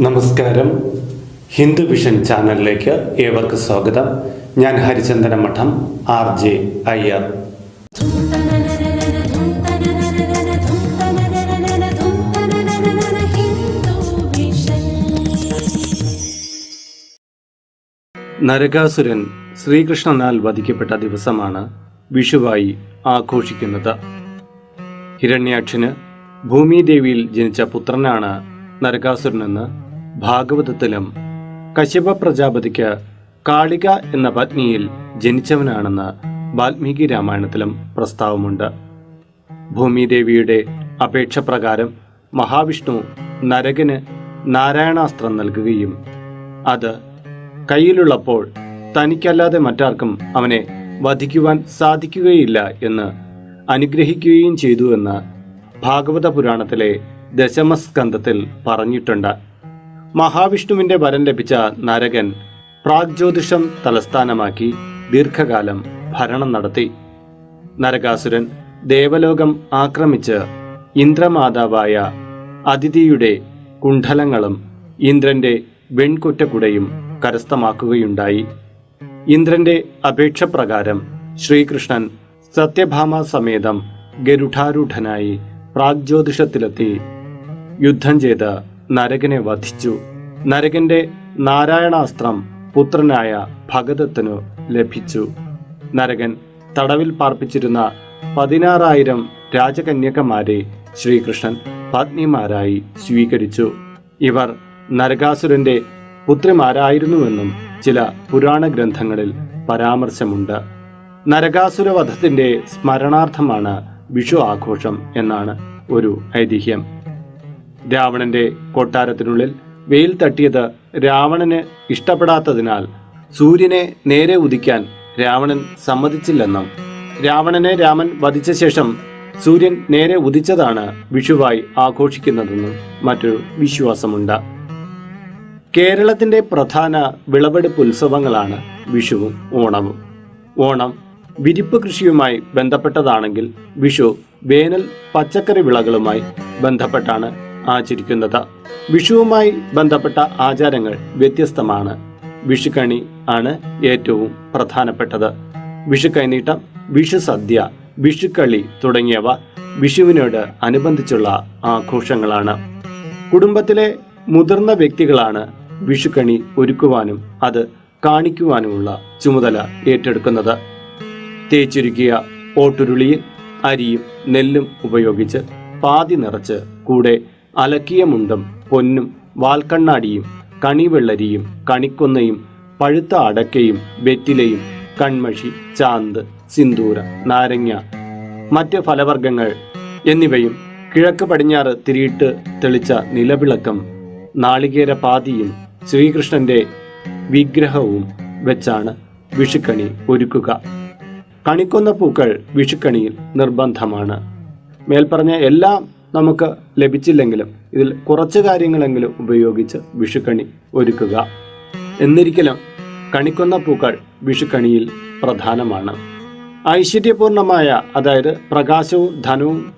നമസ്കാരം. ഹിന്ദു വിഷൻ ചാനലിലേക്ക് ഏവർക്ക് സ്വാഗതം. ഞാൻ ഹരിചന്ദന മഠം ആർ ജെ അയ്യർ. നരകാസുരൻ ശ്രീകൃഷ്ണനാൽ വധിക്കപ്പെട്ട ദിവസമാണ് വിഷുവായി ആഘോഷിക്കുന്നത്. ഹിരണ്യാക്ഷന് ഭൂമിദേവിയിൽ ജനിച്ച പുത്രനാണ് നരകാസുരനെന്ന് ഭാഗവതത്തിലും കശ്യപ പ്രജാപതിക്ക് കാളിക എന്ന പത്നിയിൽ ജനിച്ചവനാണെന്ന് വാൽമീകി രാമായണത്തിലും പ്രസ്താവമുണ്ട്. ഭൂമിദേവിയുടെ അപേക്ഷ പ്രകാരം മഹാവിഷ്ണു നരകന് നാരായണാസ്ത്രം നൽകുകയും അത് കയ്യിലുള്ളപ്പോൾ തനിക്കല്ലാതെ മറ്റാർക്കും അവനെ വധിക്കുവാൻ സാധിക്കുകയില്ല എന്ന് അനുഗ്രഹിക്കുകയും ചെയ്തു എന്ന് ഭാഗവത പുരാണത്തിലെ ദശമസ്കന്ധത്തിൽ പറഞ്ഞിട്ടുണ്ട്. മഹാവിഷ്ണുവിന്റെ വരം ലഭിച്ച നരകൻ പ്രാഗ്ജ്യോതിഷം തലസ്ഥാനമാക്കി ദീർഘകാലം ഭരണം നടത്തി. നരകാസുരൻ ദേവലോകം ആക്രമിച്ച് ഇന്ദ്രമാതാവായ അതിഥിയുടെ കുണ്ഠലങ്ങളും ഇന്ദ്രന്റെ വെൺകുറ്റക്കുടയും കരസ്ഥമാക്കുകയുണ്ടായി. ഇന്ദ്രന്റെ അപേക്ഷപ്രകാരം ശ്രീകൃഷ്ണൻ സത്യഭാമ സമേതം ഗരുഡാരൂഢനായി പ്രാഗ്ജ്യോതിഷത്തിലെത്തി യുദ്ധം ചെയ്ത് നരകനെ വധിച്ചു. നരകന്റെ നാരായണാസ്ത്രം പുത്രനായ ഭഗതത്തിനു ലഭിച്ചു. നരകൻ തടവിൽ പാർപ്പിച്ചിരുന്ന പതിനാറായിരം രാജകന്യകമാരെ ശ്രീകൃഷ്ണൻ പത്നിമാരായി സ്വീകരിച്ചു. ഇവർ നരകാസുരന്റെ പുത്രിമാരായിരുന്നുവെന്നും ചില പുരാണ ഗ്രന്ഥങ്ങളിൽ പരാമർശമുണ്ട്. നരകാസുരവധത്തിന്റെ സ്മരണാർത്ഥമാണ് വിഷു ആഘോഷം എന്നാണ് ഒരു ഐതിഹ്യം. രാവണന്റെ കൊട്ടാരത്തിനുള്ളിൽ വെയിൽ തട്ടിയത് രാവണന് ഇഷ്ടപ്പെടാത്തതിനാൽ സൂര്യനെ നേരെ ഉദിക്കാൻ രാവണൻ സമ്മതിച്ചില്ലെന്നും രാവണനെ രാമൻ വധിച്ച ശേഷം സൂര്യൻ നേരെ ഉദിച്ചതാണ് വിഷുവായി ആഘോഷിക്കുന്നതെന്നും മറ്റൊരു വിശ്വാസമുണ്ട്. കേരളത്തിന്റെ പ്രധാന വിളവെടുപ്പ് ഉത്സവങ്ങളാണ് വിഷുവും ഓണവും. ഓണം വിരിപ്പ് കൃഷിയുമായി ബന്ധപ്പെട്ടതാണെങ്കിൽ വിഷു വേനൽ പച്ചക്കറി വിളകളുമായി ബന്ധപ്പെട്ടാണ് ആചരിക്കുന്നത്. വിഷുവുമായി ബന്ധപ്പെട്ട ആചാരങ്ങൾ വ്യത്യസ്തമാണ്. വിഷുക്കണി ആണ് ഏറ്റവും പ്രധാനപ്പെട്ടത്. വിഷുക്കൈനീട്ടം വിഷു സദ്യ വിഷുക്കളി തുടങ്ങിയവ വിഷുവിനോട് അനുബന്ധിച്ചുള്ള ആഘോഷങ്ങളാണ്. കുടുംബത്തിലെ മുതിർന്ന വ്യക്തികളാണ് വിഷുക്കണി ഒരുക്കുവാനും അത് കാണിക്കുവാനുമുള്ള ചുമതല ഏറ്റെടുക്കുന്നത്. തേച്ചുരുക്കിയ ഓട്ടുരുളിയിൽ അരിയും നെല്ലും ഉപയോഗിച്ച് പാതി നിറച്ച് കൂടെ അലക്കിയ മുണ്ടും പൊന്നും വാൽക്കണ്ണാടിയും കണിവെള്ളരിയും കണിക്കൊന്നയും പഴുത്ത അടക്കയും വെറ്റിലയും കൺമഷി ചാന്ത് സിന്ദൂര നാരങ്ങ മറ്റ് ഫലവർഗങ്ങൾ എന്നിവയും കിഴക്ക് പടിഞ്ഞാറ് തിരിയിട്ട് തെളിച്ച നിലവിളക്കം നാളികേര പാതിയും ശ്രീകൃഷ്ണന്റെ വിഗ്രഹവും വെച്ചാണ് വിഷുക്കണി ഒരുക്കുക. കണിക്കൊന്ന പൂക്കൾ വിഷുക്കണിയിൽ നിർബന്ധമാണ്. മേൽപ്പറഞ്ഞ എല്ലാം നമുക്ക് ലഭിച്ചില്ലെങ്കിലും ഇതിൽ കുറച്ച് കാര്യങ്ങളെങ്കിലും ഉപയോഗിച്ച് വിഷുക്കണി ഒരുക്കുക. എന്നിരിക്കലും കണിക്കുന്ന പൂക്കൾ വിഷുക്കണിയിൽ പ്രധാനമാണ്. ഐശ്വര്യപൂർണമായ അതായത് പ്രകാശവും ധനവും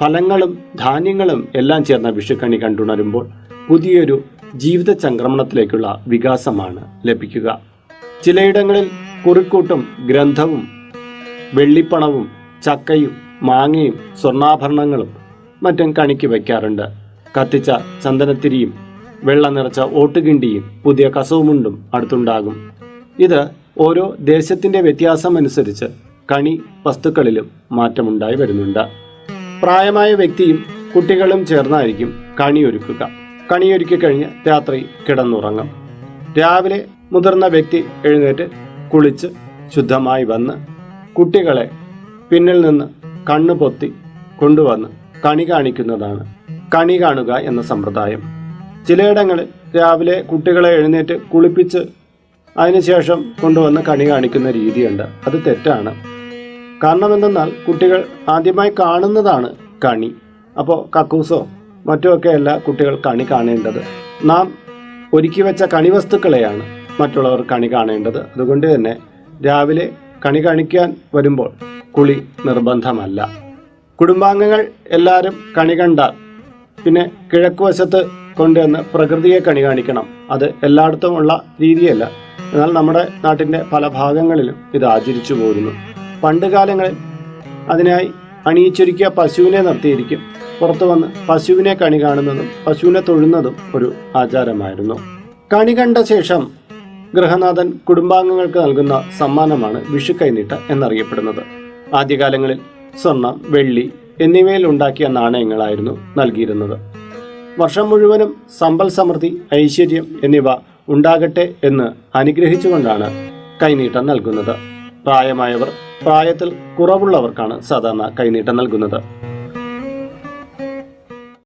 ഫലങ്ങളും ധാന്യങ്ങളും എല്ലാം ചേർന്ന വിഷുക്കണി കണ്ടുണരുമ്പോൾ പുതിയൊരു ജീവിത ചംക്രമണത്തിലേക്കുള്ള വികാസമാണ് ലഭിക്കുക. ചിലയിടങ്ങളിൽ കുറിക്കൂട്ടും ഗ്രന്ഥവും വെള്ളിപ്പണവും ചക്കയും മാങ്ങയും സ്വർണാഭരണങ്ങളും മറ്റും കണിക്ക് വയ്ക്കാറുണ്ട് കത്തിച്ച ചന്ദനത്തിരിയും വെള്ള നിറച്ച ഓട്ടുകിണ്ടിയും പുതിയ കസവുമുണ്ടും അടുത്തുണ്ടാകും. ഇത് ഓരോ ദേശത്തിന്റെ വ്യത്യാസമനുസരിച്ച് കണി വസ്തുക്കളിലും മാറ്റമുണ്ടായി വരുന്നുണ്ട്. പ്രായമായ വ്യക്തിയും കുട്ടികളും ചേർന്നായിരിക്കും കണിയൊരുക്കുക. കണിയൊരുക്കി കഴിഞ്ഞ് രാത്രി കിടന്നുറങ്ങും. രാവിലെ മുതിർന്ന വ്യക്തി എഴുന്നേറ്റ് കുളിച്ച് ശുദ്ധമായി വന്ന് കുട്ടികളെ പിന്നിൽ നിന്ന് കണ്ണു പൊത്തി കൊണ്ടുവന്ന് കണി കാണിക്കുന്നതാണ്. കണി കാണുക എന്ന സമ്പ്രദായം. ചിലയിടങ്ങളിൽ രാവിലെ കുട്ടികളെ എഴുന്നേറ്റ് കുളിപ്പിച്ച് അതിനുശേഷം കൊണ്ടുവന്ന് കണി കാണിക്കുന്ന രീതിയുണ്ട്. അത് തെറ്റാണ്. കാരണം എന്തെന്നാൽ കുട്ടികൾ ആദ്യമായി കാണുന്നതാണ് കണി. അപ്പോൾ കക്കൂസോ മറ്റുമൊക്കെയല്ല കുട്ടികൾ കണി കാണേണ്ടത്. നാം ഒരുക്കി വെച്ച കണി വസ്തുക്കളെയാണ് മറ്റുള്ളവർ കണി കാണേണ്ടത്. അതുകൊണ്ട് തന്നെ രാവിലെ കണി കാണിക്കാൻ വരുമ്പോൾ കുളി നിർബന്ധമല്ല. കുടുംബാംഗങ്ങൾ എല്ലാവരും കണി കണ്ടാൽ പിന്നെ കിഴക്ക് വശത്ത് കൊണ്ടുവന്ന് പ്രകൃതിയെ കണി കാണിക്കണം. അത് എല്ലായിടത്തും ഉള്ള രീതിയല്ല. എന്നാൽ നമ്മുടെ നാട്ടിന്റെ പല ഭാഗങ്ങളിലും ഇത് ആചരിച്ചു പോരുന്നു. പണ്ട് കാലങ്ങളിൽ അതിനായി അണിയിച്ചൊരുക്കിയ പശുവിനെ നിർത്തിയിരിക്കും. പുറത്തു വന്ന് പശുവിനെ കണി കാണുന്നതും പശുവിനെ തൊഴുന്നതും ഒരു ആചാരമായിരുന്നു. കണി കണ്ട ശേഷം ഗൃഹനാഥൻ കുടുംബാംഗങ്ങൾക്ക് നൽകുന്ന സമ്മാനമാണ് വിഷു കൈനീട്ട എന്നറിയപ്പെടുന്നത്. ആദ്യകാലങ്ങളിൽ സ്വർണം വെള്ളി എന്നിവയിൽ ഉണ്ടാക്കിയ നാണയങ്ങളായിരുന്നു നൽകിയിരുന്നത്. വർഷം മുഴുവനും സമ്പൽ സമൃദ്ധി ഐശ്വര്യം എന്നിവ ഉണ്ടാകട്ടെ എന്ന് അനുഗ്രഹിച്ചുകൊണ്ടാണ് കൈനീട്ടം നൽകുന്നത്. പ്രായമായവർ പ്രായത്തിൽ കുറവുള്ളവർക്കാണ് സാധാരണ കൈനീട്ടം നൽകുന്നത്.